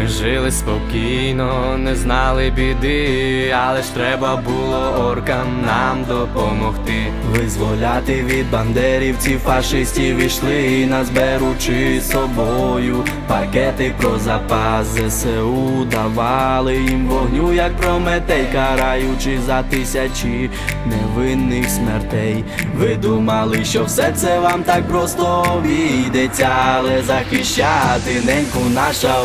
Ми жили спокійно, не знали біди, але ж треба було оркам нам допомогти. Визволяти від бандерівців, фашистів ішли, нас беручи з собою. Пакети про запас ЗСУ давали їм вогню, як прометей, караючи за тисячі невинних смертей. Ви думали, що все це вам так просто обійдеться, але захищати неньку наша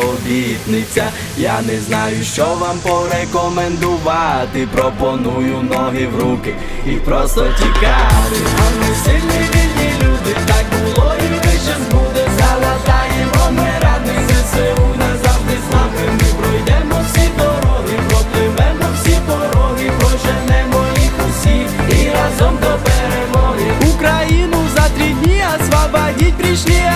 обітниця. Я не знаю, що вам порекомендувати. Пропоную ноги в руки і просто тікати. А ми сильні вільні люди, так було і ви щас буде. Залатаємо ми рани ЗСУ назавжди нами. Ми пройдемо всі дороги, пропливемо всі пороги, проженемо їх усі і разом до перемоги. Україну за три дні освободить прийшли.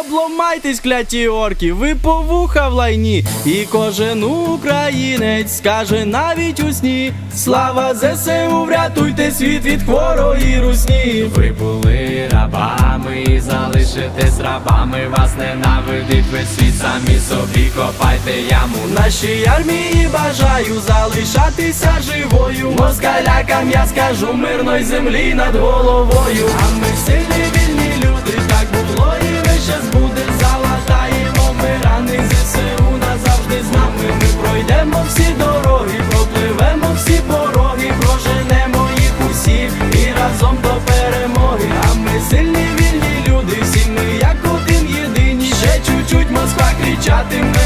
Обломайтесь, кляті орки, ви по вуха в лайні. І кожен українець скаже навіть у сні. Слава ЗСУ, врятуйте світ від хворої русні. Ви були рабами і залишитесь рабами. Вас ненавидить весь світ, самі собі копайте яму. Нашій армії бажаю залишатися живою. Москалякам я скажу мирної землі над головою. А ми сильні разом до перемоги. А ми сильні, вільні люди, всі ми як один єдині. Ще чуть-чуть Москва кричатиме.